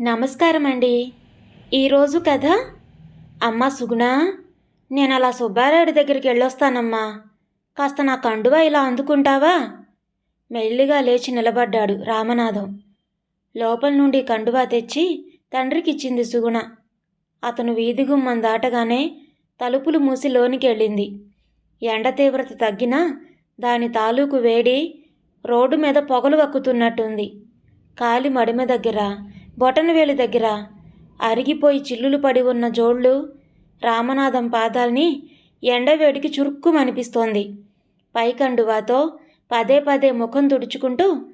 నమస్కారం అండి ఈరోజు కథ అమ్మ సుగుణ నేను అలా సుబ్బారాయుడి దగ్గరికి వెళ్ళొస్తానమ్మా. కాస్త నా కండువా ఇలా అందుకుంటావా? మెల్లిగా లేచి నిలబడ్డాడు రామనాథం. లోపల నుండి కండువా తెచ్చి తండ్రికిచ్చింది సుగుణ. అతను వీధి గుమ్మం దాటగానే తలుపులు మూసి లోనికి వెళ్ళింది. ఎండ తీవ్రత తగ్గినా దాని తాలూకు వేడి రోడ్డు మీద పొగలు వక్కుతున్నట్టుంది. కాలి మడిమ దగ్గర బొటనవేలు దగ్గర అరిగిపోయి చిల్లులు పడి ఉన్న జోళ్ళు రామనాథం పాదాల్ని ఎండవేడికి చురుక్కుమనిపిస్తోంది. పైకండువాతో పదే పదే ముఖం తుడుచుకుంటూ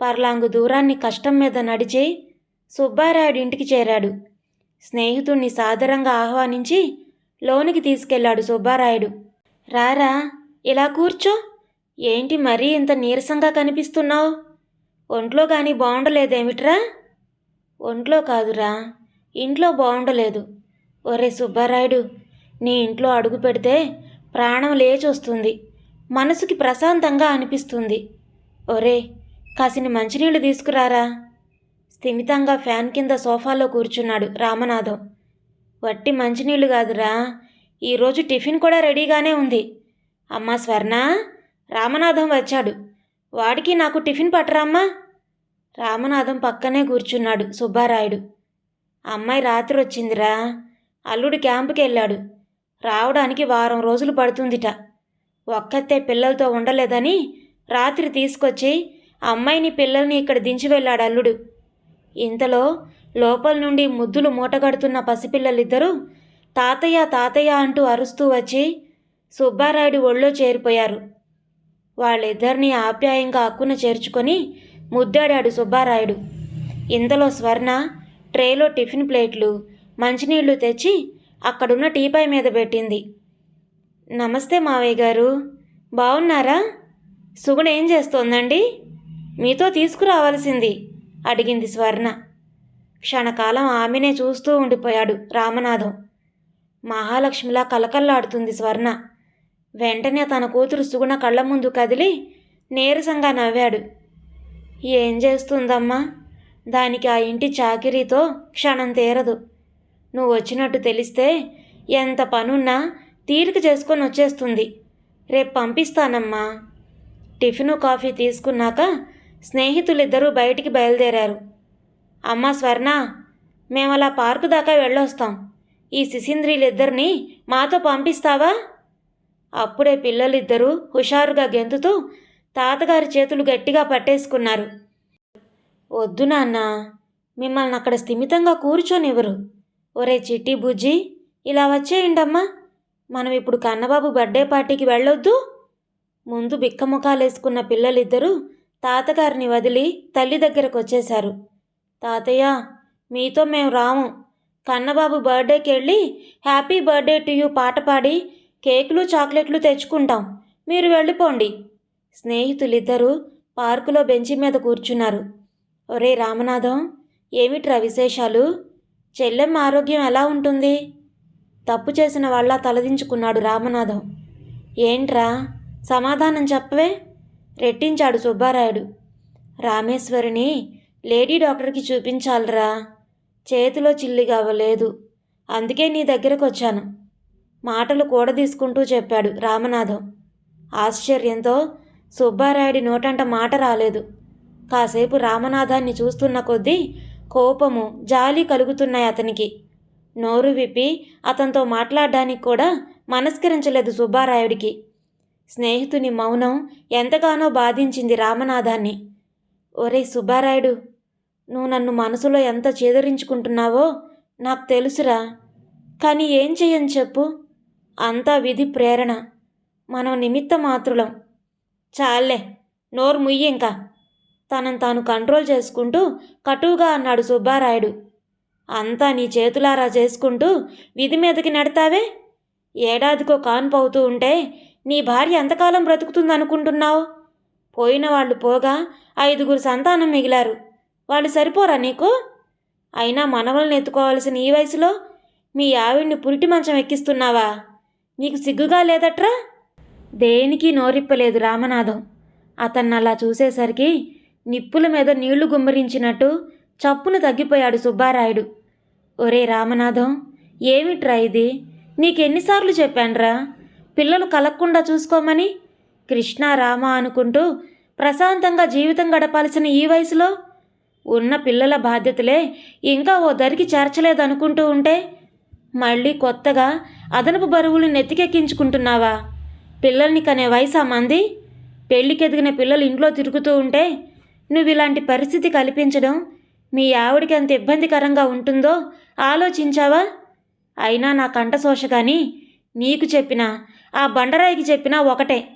పర్లాంగు దూరాన్ని కష్టం మీద నడిచి సుబ్బారాయుడి ఇంటికి చేరాడు. స్నేహితుణ్ణి సాదరంగా ఆహ్వానించి లోనికి తీసుకెళ్ళాడు సుబ్బారాయుడు. రారా ఇలా కూర్చో. ఏంటి మరీ ఇంత నీరసంగా కనిపిస్తున్నావు? ఒంట్లో కానీ బాగుండలేదేమిట్రా ఒంట్లో కాదురా. ఇంట్లో బాగుండలేదు ఒరే సుబ్బారాయుడు నీ ఇంట్లో అడుగు పెడితే ప్రాణం లేచి వస్తుంది మనసుకి ప్రశాంతంగా అనిపిస్తుంది. ఒరే కాసిని మంచినీళ్ళు తీసుకురారా? స్థిమితంగా ఫ్యాన్ కింద సోఫాలో కూర్చున్నాడు రామనాథం. వట్టి మంచినీళ్ళు కాదురా. ఈరోజు టిఫిన్ కూడా రెడీగానే ఉంది. అమ్మా స్వర్ణ రామనాథం వచ్చాడు. వాడికి నాకు టిఫిన్ పట్టరామ్మా. రామనాథం పక్కనే కూర్చున్నాడు సుబ్బారాయుడు. అమ్మాయి రాత్రి వచ్చిందిరా అల్లుడు క్యాంపుకి వెళ్ళాడు రావడానికి వారం రోజులు పడుతుందిట. ఒక్కతే పిల్లలతో ఉండలేదని రాత్రి తీసుకొచ్చి అమ్మాయిని పిల్లల్ని ఇక్కడ దించి వెళ్ళాడు అల్లుడు. ఇంతలో లోపల నుండి ముద్దులు మూటగడుతున్న పసిపిల్లలిద్దరూ తాతయ్య తాతయ్య అంటూ అరుస్తూ వచ్చి సుబ్బారాయుడు ఒళ్ళో చేరిపోయారు. వాళ్ళిద్దరినీ ఆప్యాయంగా అక్కున చేర్చుకొని ముద్దాడాడు సుబ్బారాయుడు. ఇంతలో స్వర్ణ ట్రేలో టిఫిన్ ప్లేట్లు మంచినీళ్ళు తెచ్చి అక్కడున్న టీపాయ్ మీద పెట్టింది. నమస్తే మావయ్య గారు. బాగున్నారా సుగుణ ఏం చేస్తోందండి? మీతో తీసుకురావాల్సింది అడిగింది స్వర్ణ. క్షణకాలం ఆమెనే చూస్తూ ఉండిపోయాడు రామనాథం. మహాలక్ష్మిలా కలకల్లాడుతుంది స్వర్ణ. వెంటనే తన కూతురు సుగుణ కళ్ళ ముందు కదిలి నీరసంగా నవ్వాడు. ఏం చేస్తుందమ్మా? దానికి ఆ ఇంటి చాకిరీతో క్షణం తీరదు. నువ్వు వచ్చినట్టు తెలిస్తే ఎంత పనున్నా తీరిక చేసుకొని వచ్చేస్తుంది. రేపు పంపిస్తానమ్మా. టిఫిను కాఫీ తీసుకున్నాక స్నేహితులిద్దరూ బయటికి బయలుదేరారు. అమ్మా స్వర్ణ మేము అలా పార్కు దాకా వెళ్ళొస్తాం. ఈ శిశింద్రీలిద్దరినీ మాతో పంపిస్తావా? అప్పుడే పిల్లలిద్దరూ హుషారుగా గెంతుతూ తాతగారి చేతులు గట్టిగా పట్టేసుకున్నారు. వద్దు నాన్న మిమ్మల్ని అక్కడ స్థిమితంగా కూర్చొనివ్వరు. ఒరే చిట్టి బుజ్జి ఇలా వచ్చేయండమ్మా. మనం ఇప్పుడు కన్నబాబు బర్త్డే పార్టీకి వెళ్ళొద్దు. ముందు బిక్కముఖాలేసుకున్న పిల్లలిద్దరూ తాతగారిని వదిలి తల్లి దగ్గరకు వచ్చేశారు తాతయ్య మీతో మేము రాము. కన్నబాబు బర్త్డేకి వెళ్ళి హ్యాపీ బర్త్డే టు యూ పాట పాడి కేకులు చాక్లెట్లు తెచ్చుకుంటాం. మీరు వెళ్ళిపోండి. స్నేహితులిద్దరూ పార్కులో బెంచి మీద కూర్చున్నారు. ఒరే రామనాథం ఏమిట్రా విశేషాలు? చెల్లెమ్మ ఆరోగ్యం ఎలా ఉంటుంది? తప్పు చేసిన వాళ్ళ తలదించుకున్నాడు రామనాథం. ఏంట్రా? సమాధానం చెప్పవే? రెట్టించాడు సుబ్బారాయుడు. రామేశ్వరిని లేడీ డాక్టర్కి చూపించాలిరా. చేతిలో చిల్లిగా అవ్వలేదు అందుకే నీ దగ్గరకు వచ్చాను మాటలు కూడదీసుకుంటూ చెప్పాడు రామనాథం. ఆశ్చర్యంతో సుబ్బారాయుడి నోటంట మాట రాలేదు. కాసేపు రామనాథాన్ని చూస్తున్న కొద్దీ కోపము జాలి కలుగుతున్నాయి అతనికి. నోరు విప్పి అతనితో మాట్లాడడానికి కూడా మనస్కరించలేదు సుబ్బారాయుడికి. స్నేహితుని మౌనం ఎంతగానో బాధించింది రామనాథాన్ని. ఒరే సుబ్బారాయుడు నువ్వు నన్ను మనసులో ఎంత చేదరించుకుంటున్నావో నాకు తెలుసురా. కానీ ఏం చెయ్యని చెప్పు? అంతా విధి ప్రేరణ. మనం నిమిత్త మాత్రులం. చాలే నోరు ముయ్యి ఇంకా. తనను తాను కంట్రోల్ చేసుకుంటూ కటువుగా అన్నాడు సుబ్బారాయుడు. అంతా నీ చేతులారా చేసుకుంటూ విధి మీదకి నెడతావే? ఏడాదికో కాన్పవుతూ ఉంటే నీ భార్య ఎంతకాలం బ్రతుకుతుందనుకుంటున్నావు? పోయిన వాళ్ళు పోగా ఐదుగురు సంతానం మిగిలారు. వాళ్ళు సరిపోరా నీకు? అయినా మనవల్ని ఎత్తుకోవాల్సిన ఈ వయసులో మీ ఆవిడ్ని పురిటి మంచం ఎక్కిస్తున్నావా? నీకు సిగ్గుగా లేదట్రా? దేనికి నోరిప్పలేదు రామనాథం. అతన్ని అలా చూసేసరికి నిప్పుల మీద నీళ్ళు గుమ్మరించినట్టు చప్పున తగ్గిపోయాడు సుబ్బారాయుడు. ఒరే రామనాథం ఏమిట్రా ఇది? నీకెన్నిసార్లు చెప్పాన్రా? పిల్లలు కలక్కుండా చూసుకోమని? కృష్ణ రామ అనుకుంటూ ప్రశాంతంగా జీవితం గడపాల్సిన ఈ వయసులో? ఉన్న పిల్లల బాధ్యతలే ఇంకా ఓ దరికి చేర్చలేదనుకుంటూ ఉంటే? మళ్ళీ కొత్తగా అదనపు బరువులు నెత్తికెక్కించుకుంటున్నావా? పిల్లల్ని కనే వయసా మంది? పెళ్ళికెదిగిన పిల్లలు ఇంట్లో తిరుగుతూ ఉంటే నువ్వు ఇలాంటి పరిస్థితి కల్పించడం మీ ఆవిడికి ఎంత ఇబ్బందికరంగా ఉంటుందో ఆలోచించావా? అయినా నా కంఠశోష కానీ నీకు చెప్పినా ఆ బండరాయికి చెప్పినా ఒకటే.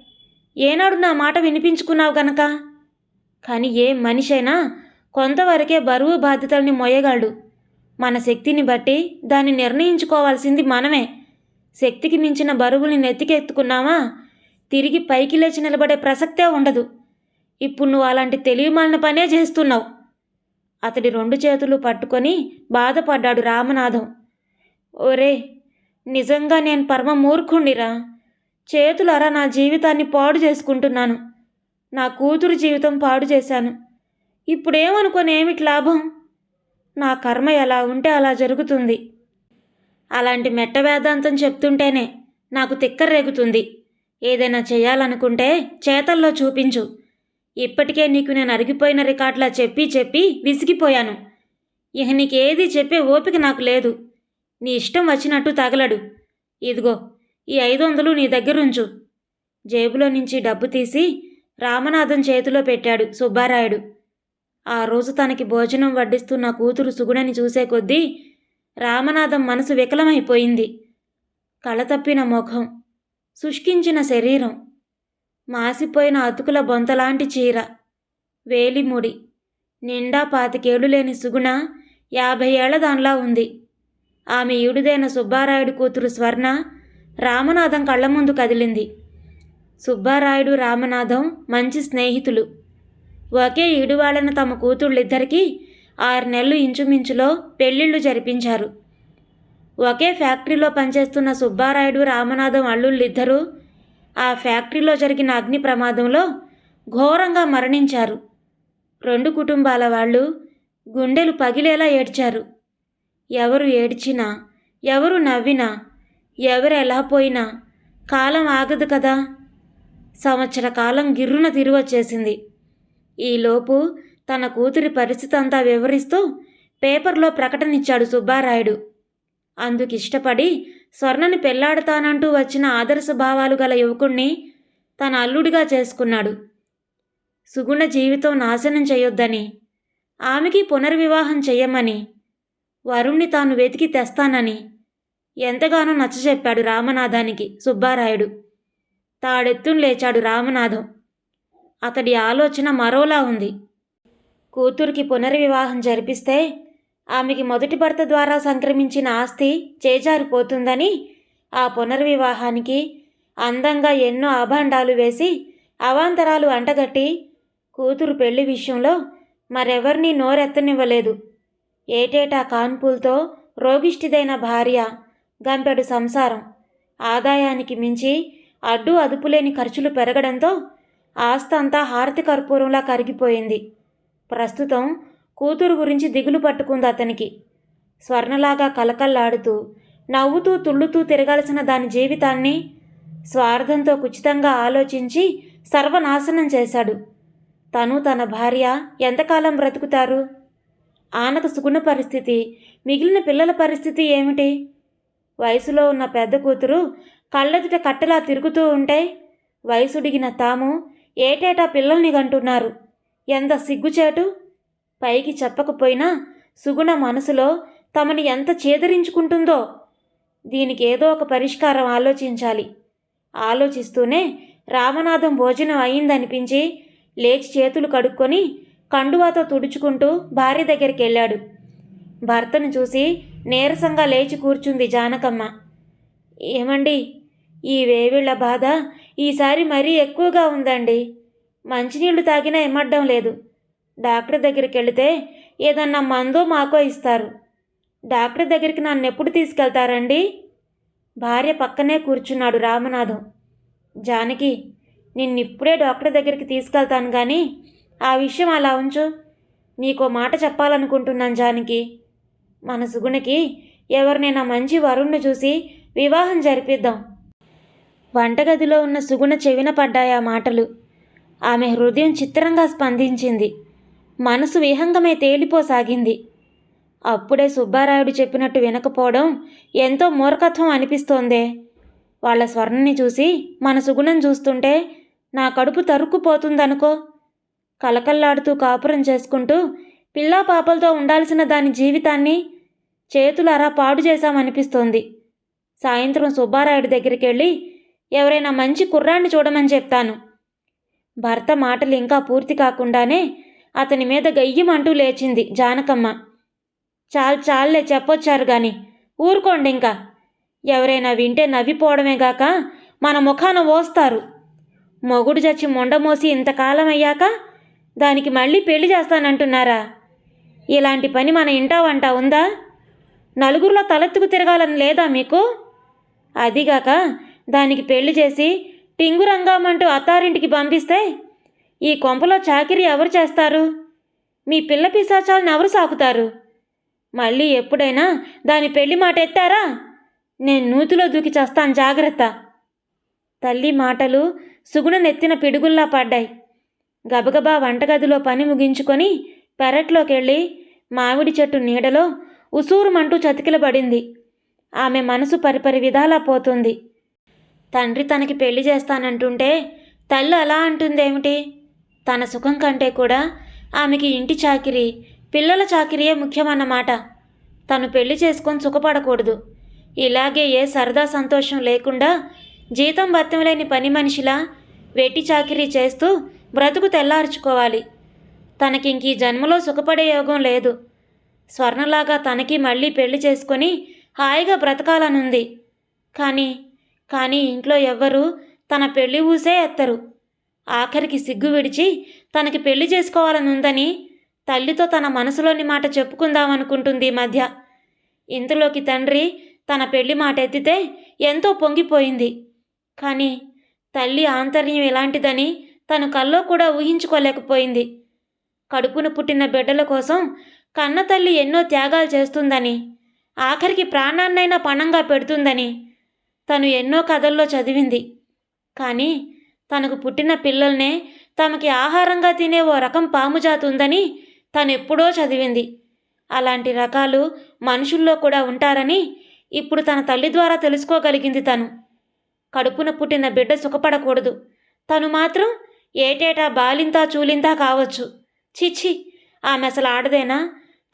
ఏనాడు నా మాట వినిపించుకున్నావు గనక? కానీ ఏ మనిషి అయినా కొంతవరకే బరువు బాధ్యతల్ని మోయగలడు మన శక్తిని బట్టి దాన్ని నిర్ణయించుకోవాల్సింది మనమే. శక్తికి మించిన బరువుని నెత్తికెత్తుకున్నావా? తిరిగి పైకి లేచి నిలబడే ప్రసక్తే ఉండదు. ఇప్పుడు నువ్వు అలాంటి తెలివిమాలిన పనే చేస్తున్నావు. అతడి రెండు చేతులు పట్టుకొని బాధపడ్డాడు రామనాథం. ఓరే నిజంగా నేను పరమ మూర్ఖుండిరా చేతులరా నా జీవితాన్ని పాడు చేసుకుంటున్నాను. నా కూతురు జీవితం పాడు చేశాను. ఇప్పుడేమనుకొని ఏమిటి లాభం? నా కర్మ ఎలా ఉంటే అలా జరుగుతుంది. అలాంటి మెట్ట వేదాంతం చెప్తుంటేనే నాకు తిక్కర రేగుతుంది. ఏదైనా చేయాలనుకుంటే చేతల్లో చూపించు. ఇప్పటికే నీకు నేను అరిగిపోయిన రికార్డులా చెప్పి చెప్పి విసిగిపోయాను. ఇక నీకేది చెప్పే ఓపిక నాకు లేదు. నీ ఇష్టం వచ్చినట్టు తగలడు. ఇదిగో ఈ ఐదు వందలు నీ దగ్గరుంచు. జేబులో నుంచి డబ్బు తీసి రామనాథం చేతిలో పెట్టాడు సుబ్బారాయుడు. ఆ రోజు తనకి భోజనం వడ్డిస్తున్న కూతురు సుగుణని చూసే కొద్దీ రామనాథం మనసు వికలమైపోయింది. కళతప్పిన ముఖం శుష్కించిన శరీరం మాసిపోయిన అతుకుల బొంతలాంటి చీర వేలిముడి నిండా పాతికేళ్ళు లేని సుగుణ యాభై ఏళ్ళ దానిలా ఉంది. ఆమె ఈడుదైన సుబ్బారాయుడు కూతురు స్వర్ణ రామనాథం కళ్ళ ముందు కదిలింది. సుబ్బారాయుడు రామనాథం మంచి స్నేహితులు. ఒకే ఈడువాళ్ళను తమ కూతుళ్ళిద్దరికీ ఆరు నెలలు ఇంచుమించులో పెళ్ళిళ్ళు జరిపించారు. ఒకే ఫ్యాక్టరీలో పనిచేస్తున్న సుబ్బారాయుడు రామనాథం అల్లుళ్ళిద్దరూ ఆ ఫ్యాక్టరీలో జరిగిన అగ్ని ప్రమాదంలో ఘోరంగా మరణించారు. రెండు కుటుంబాల వాళ్ళు గుండెలు పగిలేలా ఏడ్చారు. ఎవరు ఏడ్చినా ఎవరు నవ్వినా ఎవరు ఎలా పోయినా కాలం ఆగదు కదా. సంవత్సర కాలం గిర్రున తిరిగొచ్చేసింది. ఈలోపు తన కూతురి పరిస్థితి అంతా వివరిస్తూ పేపర్లో ప్రకటన ఇచ్చాడు సుబ్బారాయుడు. అందుకిష్టపడి స్వర్ణని పెళ్ళాడతానంటూ వచ్చిన ఆదర్శ భావాలు గల యువకుణ్ణి తన అల్లుడిగా చేసుకున్నాడు. సుగుణ జీవితం నాశనం చేయొద్దని ఆమెకి పునర్వివాహం చెయ్యమని వరుణ్ణి తాను వెతికి తెస్తానని ఎంతగానో నచ్చచెప్పాడు రామనాథానికి సుబ్బారాయుడు. తాడెత్తును లేచాడు రామనాథం. అతడి ఆలోచన మరోలా ఉంది. కూతురికి పునర్వివాహం జరిపిస్తే ఆమెకి మొదటి భర్త ద్వారా సంక్రమించిన ఆస్తి చేజారిపోతుందని ఆ పునర్వివాహానికి అందంగా ఎన్నో అభాండాలు వేసి అవాంతరాలు అంటగట్టి కూతురు పెళ్ళి విషయంలో మరెవరినీ నోరెత్తనివ్వలేదు. ఏటేటా కాన్పులతో రోగిష్టిదైన భార్య గంపెడు సంసారం. ఆదాయానికి మించి అడ్డు అదుపులేని ఖర్చులు పెరగడంతో ఆస్తంతా హారతి కర్పూరంలా కరిగిపోయింది. ప్రస్తుతం కూతురు గురించి దిగులు పట్టుకుంది అతనికి. స్వర్ణలాగా కలకల్లాడుతూ నవ్వుతూ తుళ్ళుతూ తిరగాల్సిన దాని జీవితాన్ని స్వార్థంతో కుచితంగా ఆలోచించి సర్వనాశనం చేశాడు. తను తన భార్య ఎంతకాలం బ్రతుకుతారు? ఆనకు సుగుణ పరిస్థితి మిగిలిన పిల్లల పరిస్థితి ఏమిటి? వయసులో ఉన్న పెద్ద కూతురు కళ్ళెదుట కట్టెలా తిరుగుతూ ఉంటే వయసుడిగిన తాము ఏటేటా పిల్లల్ని కంటున్నారు ఎంత సిగ్గుచేటు? పైకి చెప్పకపోయినా సుగుణ మనసులో తమని ఎంత చేదరించుకుంటుందో. దీనికి ఏదో ఒక పరిష్కారం ఆలోచించాలి. ఆలోచిస్తూనే రామనాథం భోజనం అయిందనిపించి లేచి చేతులు కడుక్కొని కండువాతో తుడుచుకుంటూ భార్య దగ్గరికి వెళ్ళాడు భర్తను చూసి నీరసంగా లేచి కూర్చుంది జానకమ్మ. ఏమండి ఈ వేవిళ్ళ బాధ ఈసారి మరీ ఎక్కువగా ఉందండి. మంచినీళ్ళు తాగినా ఇమ్మడ్డం లేదు. డాక్టర్ దగ్గరికి వెళితే ఏదన్నా మందో మాకో ఇస్తారు. డాక్టర్ దగ్గరికి నన్ను ఎప్పుడు తీసుకెళ్తారండి? భార్య పక్కనే కూర్చున్నాడు రామనాథం. జానకి నిన్నిప్పుడే డాక్టర్ దగ్గరికి తీసుకెళ్తాను కానీ ఆ విషయం అలా ఉంచు. నీకో మాట చెప్పాలనుకుంటున్నాను జానకి. మన సుగుణకి ఎవరినైనా మంచి వరుణ్ణి చూసి వివాహం జరిపిద్దాం. వంటగదిలో ఉన్న సుగుణ చెవిన పడ్డాయి ఆ మాటలు. ఆమె హృదయం చిత్రంగా స్పందించింది. మనసు విహంగమే తేలిపోసాగింది. అప్పుడే సుబ్బారాయుడు చెప్పినట్టు వినకపోవడం ఎంతో మూర్ఖత్వం అనిపిస్తోందే. వాళ్ళ స్వర్ణని చూసి మన సుగుణం చూస్తుంటే నా కడుపు తరుక్కుపోతుందనుకో. కలకల్లాడుతూ కాపురం చేసుకుంటూ పిల్లా పాపలతో ఉండాల్సిన దాని జీవితాన్ని చేతులారా పాడు చేశామనిపిస్తోంది. సాయంత్రం సుబ్బారాయుడి దగ్గరికి వెళ్ళి ఎవరైనా మంచి కుర్రాన్ని చూడమని చెప్తాను. భర్త మాటలు ఇంకా పూర్తి కాకుండానే అతని మీద గయ్యమంటూ లేచింది జానకమ్మ. చాలు చాలులే చెప్పొచ్చారు గాని ఊరుకోండి ఇంకా ఎవరైనా వింటే నవ్విపోవడమేగాక మన ముఖాన ఓస్తారు. మొగుడు చచ్చి మొండమోసి ఇంతకాలం అయ్యాక దానికి మళ్ళీ పెళ్ళి చేస్తానంటున్నారా? ఇలాంటి పని మన ఇంటావంట ఉందా? నలుగురిలో తలెత్తుకు తిరగాలని లేదా మీకు? అదిగాక దానికి పెళ్ళి చేసి టింగురంగామంటూ అత్తారింటికి పంపిస్తే ఈ కొంపలో చాకిరి ఎవరు చేస్తారు? మీ పిల్ల పిశాచాలను ఎవరు సాకుతారు? మళ్ళీ ఎప్పుడైనా దాని పెళ్ళి మాట ఎత్తారా? నేను నూతిలో దూకి చేస్తాను జాగ్రత్త. తల్లి మాటలు సుగుణ నెత్తిన పిడుగుల్లా పడ్డాయి. గబగబా వంటగదిలో పని ముగించుకొని పెరట్లోకి వెళ్ళి మామిడి చెట్టు నీడలో ఉసూరుమంటూ చతికిలబడింది. ఆమె మనసు పరిపరి విధాలా పోతుంది. తండ్రి తనకి పెళ్ళి చేస్తానంటుంటే తల్లి అలా అంటుందేమిటి? తన సుఖం కంటే కూడా ఆమెకి ఇంటి చాకిరి పిల్లల చాకిరియే ముఖ్యమన్నమాట. తను పెళ్ళి చేసుకొని సుఖపడకూడదు. ఇలాగే ఏ సరదా సంతోషం లేకుండా జీతం భత్యం లేని పని మనిషిలా వెట్టి చాకిరీ చేస్తూ బ్రతుకు తెల్లార్చుకోవాలి. తనకింక ఈ జన్మలో సుఖపడే యోగం లేదు. స్వర్ణలాగా తనకి మళ్ళీ పెళ్ళి చేసుకొని హాయిగా బ్రతకాలనుంది. కానీ కానీ ఇంట్లో ఎవ్వరూ తన పెళ్ళి ఊసే ఎత్తరు. ఆఖరికి సిగ్గు విడిచి తనకి పెళ్ళి చేసుకోవాలనుందని తల్లితో తన మనసులోని మాట చెప్పుకుందామనుకుంటుంది ఈ మధ్య. ఇంతలోకి తండ్రి తన పెళ్ళి మాట ఎత్తితే ఎంతో పొంగిపోయింది. కానీ తల్లి ఆంతర్యం ఎలాంటిదని తను కల్లో కూడా ఊహించుకోలేకపోయింది. కడుపున పుట్టిన బిడ్డల కోసం కన్న తల్లి ఎన్నో త్యాగాలు చేస్తుందని ఆఖరికి ప్రాణాన్నైనా పణంగా పెడుతుందని తను ఎన్నో కథల్లో చదివింది. కానీ తనకు పుట్టిన పిల్లల్నే తమకి ఆహారంగా తినే ఓ రకం పాముజాతి ఉందని తను ఎప్పుడో చదివింది. అలాంటి రకాలు మనుషుల్లో కూడా ఉంటారని ఇప్పుడు తన తల్లి ద్వారా తెలుసుకోగలిగింది తను. కడుపున పుట్టిన బిడ్డ సుఖపడకూడదు. తను మాత్రం ఏటేటా బాలింతా చూలింతా కావచ్చు. చిచ్చి ఆమె అసలు ఆడదేనా?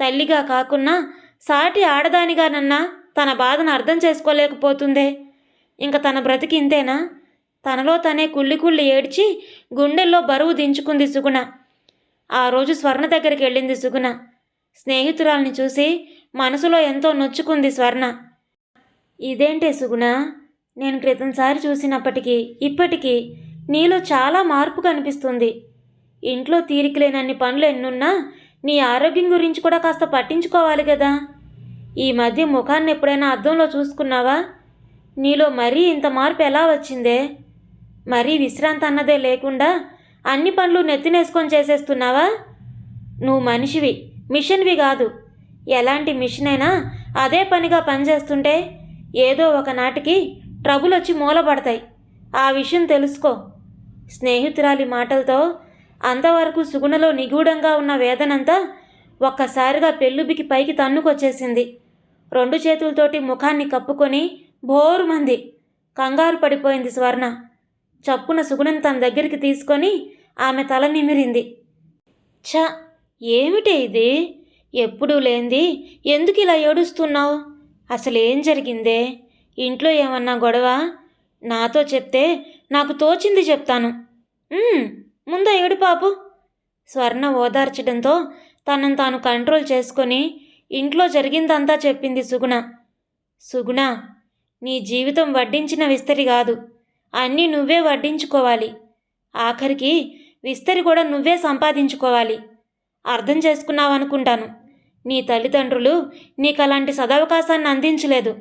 తల్లిగా కాకున్నా సాటి ఆడదానిగానన్నా తన బాధను అర్థం చేసుకోలేకపోతుందే. ఇంక తన బ్రతికి ఇంతేనా? తనలో తనే కుళ్ళి కుళ్ళి ఏడ్చి గుండెల్లో బరువు దించుకుంది సుగుణ. ఆ రోజు స్వర్ణ దగ్గరికి వెళ్ళింది సుగుణ. స్నేహితురాల్ని చూసి మనసులో ఎంతో నొచ్చుకుంది స్వర్ణ. ఇదేంటే సుగుణ? నేను క్రితంసారి చూసినప్పటికీ ఇప్పటికీ నీలో చాలా మార్పు కనిపిస్తుంది. ఇంట్లో తీరికలేనన్ని పనులు ఎన్నున్నా నీ ఆరోగ్యం గురించి కూడా కాస్త పట్టించుకోవాలి కదా. ఈ మధ్య ముఖాన్ని ఎప్పుడైనా అద్దంలో చూసుకున్నావా? నీలో మరీ ఇంత మార్పు ఎలా వచ్చిందే? మరీ విశ్రాంతి అన్నదే లేకుండా అన్ని పనులు నెత్తినేసుకొని చేసేస్తున్నావా? నువ్వు మనిషివి మిషన్వి కాదు. ఎలాంటి మిషన్ అయినా అదే పనిగా పనిచేస్తుంటే ఏదో ఒకనాటికి ట్రబుల్ వచ్చి మూలపడతాయి. ఆ విషయం తెలుసుకో. స్నేహితురాలి మాటలతో అంతవరకు సుగుణలో నిగూఢంగా ఉన్న వేదనంతా ఒక్కసారిగా పెళ్ళుబికి పైకి తన్నుకొచ్చేసింది. రెండు చేతులతోటి ముఖాన్ని కప్పుకొని బోరుమంది కంగారు పడిపోయింది స్వర్ణ. చప్పున సుగుణం తన దగ్గరికి తీసుకొని ఆమె తల నిమిరింది. ఛ! ఏమిటే ఇది? ఎప్పుడూ లేంది. ఎందుకు ఇలా ఏడుస్తున్నావు? అసలేం జరిగిందే? ఇంట్లో ఏమన్నా గొడవ? నాతో చెప్తే నాకు తోచింది చెప్తాను. ముందా ముందు ఏడు పాపు. స్వర్ణ ఓదార్చడంతో తనను తాను కంట్రోల్ చేసుకొని ఇంట్లో జరిగిందంతా చెప్పింది సుగుణ. సుగుణ నీ జీవితం వడ్డించిన విస్తరి కాదు. అన్నీ నువ్వే వడ్డించుకోవాలి. ఆఖరికి విస్తరి కూడా నువ్వే సంపాదించుకోవాలి. అర్థం చేసుకున్నావనుకుంటాను. నీ తల్లిదండ్రులు నీకు అలాంటి సదవకాశాన్ని అందించలేదు.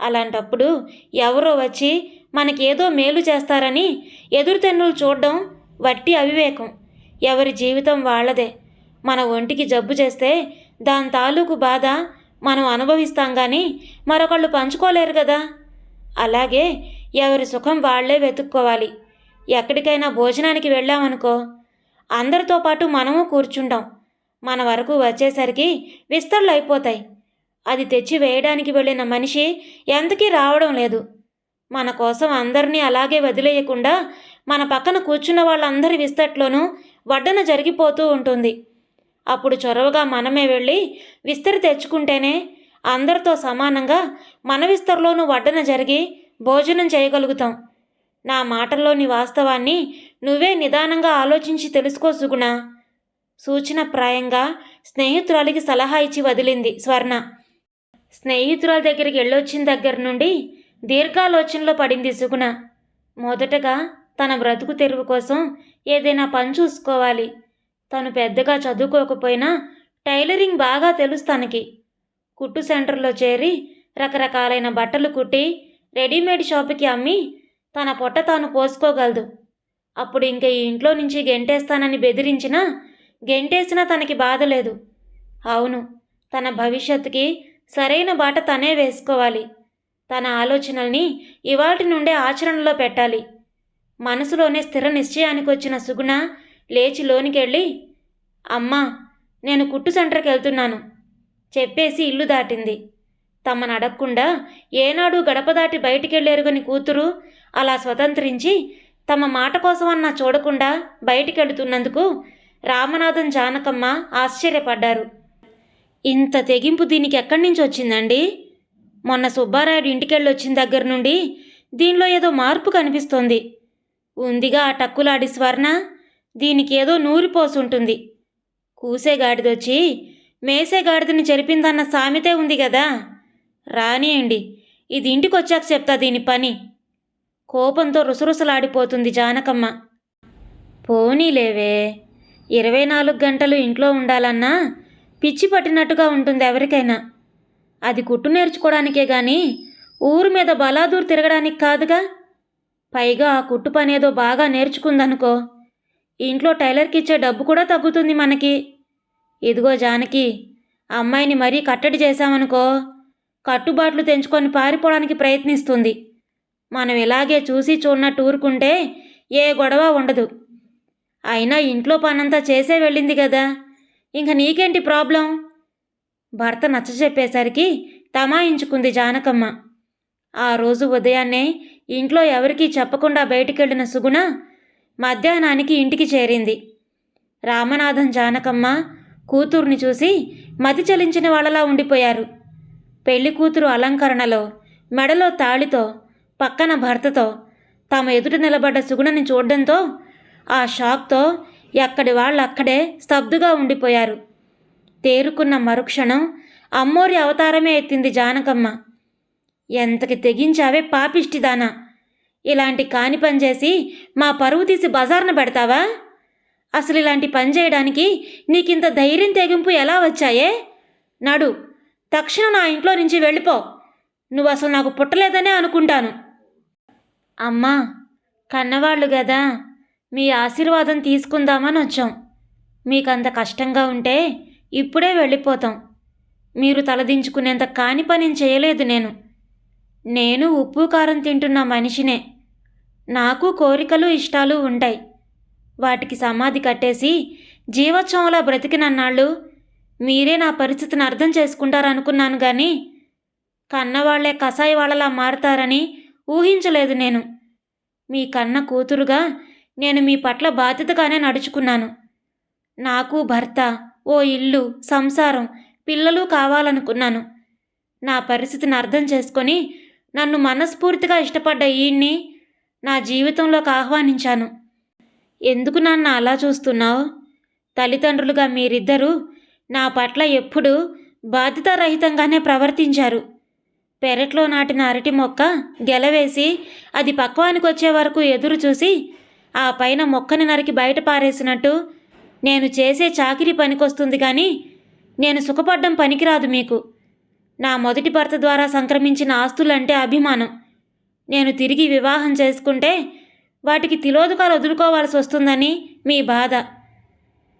అలాంటప్పుడు ఎవరో వచ్చి మనకేదో మేలు చేస్తారని ఎదురుతెన్నులు చూడడం వట్టి అవివేకం. ఎవరి జీవితం వాళ్ళదే. మన ఒంటికి జబ్బు చేస్తే దాని తాలూకు బాధ మనం అనుభవిస్తాం కానీ మరొకళ్ళు పంచుకోలేరు కదా అలాగే ఎవరి సుఖం వాళ్ళే వెతుక్కోవాలి. ఎక్కడికైనా భోజనానికి వెళ్ళామనుకో అందరితో పాటు మనము కూర్చుంటాం. మన వరకు వచ్చేసరికి విస్తళ్ళు అయిపోతాయి. అది తెచ్చి వేయడానికి వెళ్ళిన మనిషి ఎంతకీ రావడం లేదు. మన కోసం అందరినీ అలాగే వదిలేయకుండా మన పక్కన కూర్చున్న వాళ్ళందరి విస్తట్లోనూ వడ్డన జరిగిపోతూ ఉంటుంది. అప్పుడు చొరవగా మనమే వెళ్ళి విస్తరి తెచ్చుకుంటేనే అందరితో సమానంగా మన విస్తరలోనూ వడ్డన జరిగి భోజనం చేయగలుగుతాం. నా మాటల్లోని వాస్తవాన్ని నువ్వే నిదానంగా ఆలోచించి తెలుసుకో సుగుణ సూచనప్రాయంగా స్నేహితురాలికి సలహా ఇచ్చి వదిలింది స్వర్ణ. స్నేహితురాల దగ్గరికి వెళ్ళొచ్చిన దగ్గర నుండి దీర్ఘాలోచనలో పడింది సుగుణ. మొదటగా తన బ్రతుకు తెరువు కోసం ఏదైనా పని చూసుకోవాలి. తను పెద్దగా చదువుకోకపోయినా టైలరింగ్ బాగా తెలుసు తనకి. కుట్టు సెంటర్లో చేరి రకరకాలైన బట్టలు కుట్టి రెడీమేడ్ షాపుకి అమ్మి తన పొట్ట తాను పోసుకోగలదు. అప్పుడు ఇంక ఈ ఇంట్లో నుంచి గెంటేస్తానని బెదిరించినా గెంటేసినా తనకి బాధ లేదు. అవును తన భవిష్యత్తుకి సరైన బాట తనే వేసుకోవాలి. తన ఆలోచనల్ని ఇవాటి నుండే ఆచరణలో పెట్టాలి. మనసులోనే స్థిర నిశ్చయానికి వచ్చిన సుగుణ లేచి లోనికెళ్ళి అమ్మా నేను కుట్టు సెంటర్కి వెళ్తున్నాను చెప్పేసి ఇల్లు దాటింది. తమను అడగకుండా ఏనాడు గడప దాటి బయటికెళ్ళేరుగని కూతురు అలా స్వతంత్రించి తమ మాట కోసమన్నా చూడకుండా బయటికెళ్తున్నందుకు రామనాథం జానకమ్మ ఆశ్చర్యపడ్డారు. ఇంత తెగింపు దీనికి ఎక్కడి నుంచి వచ్చిందండి మొన్న సుబ్బారాయుడు ఇంటికెళ్ళి వచ్చిన దగ్గర నుండి దీనిలో ఏదో మార్పు కనిపిస్తోంది. ఉందిగా ఆ టక్కులాడి స్వర్ణ? దీనికి ఏదో నూరిపోసుంటుంది కూసే గాడిదొచ్చి మేసే గాడిదని చెరిపిందన్న సామెతే ఉంది కదా రానియండి ఇది ఇంటికొచ్చాక చెప్తా దీని పని. కోపంతో రుసరుసలాడిపోతుంది జానకమ్మ. పోనీలేవే ఇరవై నాలుగు గంటలు ఇంట్లో ఉండాలన్నా పిచ్చి పట్టినట్టుగా ఉంటుంది ఎవరికైనా అది కుట్టు నేర్చుకోవడానికే గాని ఊరు మీద బలాదూరు తిరగడానికి కాదుగా? పైగా ఆ కుట్టు పనేదో బాగా నేర్చుకుందనుకో. ఇంట్లో టైలర్కి ఇచ్చే డబ్బు కూడా తగ్గుతుంది మనకి. ఇదిగో జానకి అమ్మాయిని మరీ కట్టడి చేశామనుకో కట్టుబాట్లు తెంచుకొని పారిపోవడానికి ప్రయత్నిస్తుంది. మనం ఇలాగే చూసి చూడనట్టు ఊరుకుంటే ఏ గొడవ ఉండదు. అయినా ఇంట్లో పనంతా చేసే వెళ్ళింది కదా. ఇంక నీకేంటి ప్రాబ్లం? భర్త నచ్చ చెప్పేసరికి తమాయించుకుంది జానకమ్మ. ఆ రోజు ఉదయాన్నే ఇంట్లో ఎవరికీ చెప్పకుండా బయటికెళ్ళిన సుగుణ మధ్యాహ్నానికి ఇంటికి చేరింది. రామనాథం జానకమ్మ కూతుర్ని చూసి మతి చలించిన వాళ్ళలా ఉండిపోయారు. పెళ్ళి కూతురు అలంకరణలో మెడలో తాళితో పక్కన భర్తతో తమ ఎదుట నిలబడ్డ సుగుణని చూడడంతో ఆ షాక్తో ఎక్కడి వాళ్ళు అక్కడే స్తబ్దుగా ఉండిపోయారు. తేరుకున్న మరుక్షణం అమ్మోరి అవతారమే ఎత్తింది జానకమ్మ. ఎంతకి తెగించావే పాపిష్టిదానా? ఇలాంటి కాని పని చేసి మా పరువు తీసి బజార్న పెడతావా? అసలు ఇలాంటి పని చేయడానికి నీకింత ధైర్యం తెగింపు ఎలా వచ్చాయే? నడు తక్షణం నా ఇంట్లో నుంచి వెళ్ళిపో. నువ్వు అసలు నాకు పుట్టలేదనే అనుకుంటాను. అమ్మా కన్నవాళ్ళు కదా మీ ఆశీర్వాదం తీసుకుందామని వచ్చాం. మీకు అంత కష్టంగా ఉంటే ఇప్పుడే వెళ్ళిపోతాం. మీరు తలదించుకునేంత కాని పని చేయలేదు నేను. నేను ఉప్పు కారం తింటున్న మనిషినే. నాకు కోరికలు ఇష్టాలు ఉంటాయి. వాటికి సమాధి కట్టేసి జీవోత్సవంలో బ్రతికినన్నాళ్ళు మీరే నా పరిస్థితిని అర్థం చేసుకుంటారనుకున్నాను కానీ కన్నవాళ్ళే కసాయి వాళ్ళలా మారతారని ఊహించలేదు నేను. మీ కన్న కూతురుగా నేను మీ పట్ల బాధ్యతగానే నడుచుకున్నాను. నాకు భర్త ఓ ఇల్లు సంసారం పిల్లలు కావాలనుకున్నాను. నా పరిస్థితిని అర్థం చేసుకొని నన్ను మనస్ఫూర్తిగా ఇష్టపడ్డ ఈయన్ని నా జీవితంలోకి ఆహ్వానించాను. ఎందుకు నన్ను అలా చూస్తున్నావు? తల్లిదండ్రులుగా మీరిద్దరూ నా పట్ల ఎప్పుడూ బాధ్యతారహితంగానే ప్రవర్తించారు. పెరట్లో నాటిన అరటి మొక్క గెలవేసి అది పక్వానికి వచ్చే వరకు ఎదురు చూసి ఆ పైన మొక్కని నరికి బయట పారేసినట్టు నేను చేసే చాకిరి పనికొస్తుంది కానీ నేను సుఖపడ్డం పనికిరాదు మీకు. నా మొదటి భర్త ద్వారా సంక్రమించిన ఆస్తులంటే అభిమానం. నేను తిరిగి వివాహం చేసుకుంటే వాటికి తిలోదకాలు వదులుకోవాల్సి వస్తుందని మీ బాధ.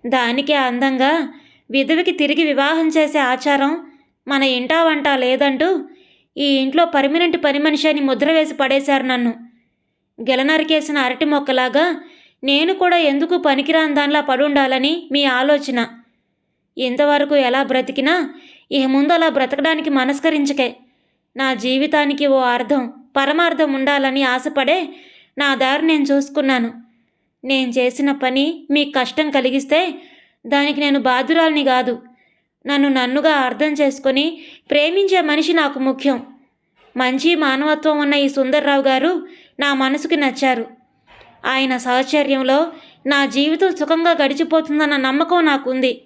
దానికి అందంగా విధవికి తిరిగి వివాహం చేసే ఆచారం మన ఇంటా వంట లేదంటూ ఈ ఇంట్లో పర్మనెంట్ పని మనిషి అని ముద్ర వేసి పడేశారు నన్ను. గెలనరికేసిన అరటి మొక్కలాగా నేను కూడా ఎందుకు పనికిరాని దానిలా పడుండాలని మీ ఆలోచన. ఇంతవరకు ఎలా బ్రతికినా ఇహ ముందు అలా బ్రతకడానికి మనస్కరించకే. నా జీవితానికి ఓ అర్థం. పరమార్థం ఉండాలని ఆశపడే నా దారి నేను చూసుకున్నాను. నేను చేసిన పని మీకు కష్టం కలిగిస్తే దానికి నేను బాధురాల్ని కాదు. నన్ను నన్నుగా అర్థం చేసుకొని ప్రేమించే మనిషి నాకు ముఖ్యం. మంచి మానవత్వం ఉన్న ఈ సుందర్రావు గారు నా మనసుకి నచ్చారు. ఆయన సహచర్యంలో నా జీవితం సుఖంగా గడిచిపోతుందన్న నమ్మకం నాకుంది.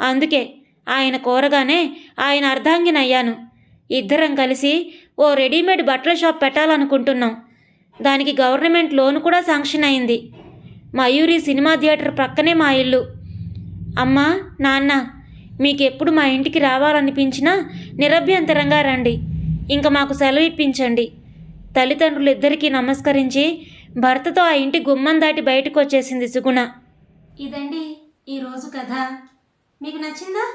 అందుకే ఆయన కోరగానే ఆయన అర్ధాంగినయ్యాను. ఇద్దరం కలిసి ఓ రెడీమేడ్ బట్టల షాప్ పెట్టాలనుకుంటున్నాం. దానికి గవర్నమెంట్ లోన్ కూడా శాంక్షన్ అయింది. మయూరి సినిమా థియేటర్ ప్రక్కనే మా ఇల్లు. అమ్మా నాన్న మీకు ఎప్పుడు మా ఇంటికి రావాలనిపించినా నిరభ్యంతరంగా రండి. ఇంకా మాకు సెలవు ఇప్పించండి. తల్లిదండ్రులు ఇద్దరికీ నమస్కరించి భర్తతో ఆ ఇంటి గుమ్మం దాటి బయటకు వచ్చేసింది సుగుణ. ఇదండి ఈరోజు కథ. మీకు నచ్చిందా?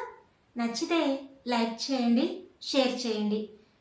నచ్చితే లైక్ చేయండి షేర్ చేయండి.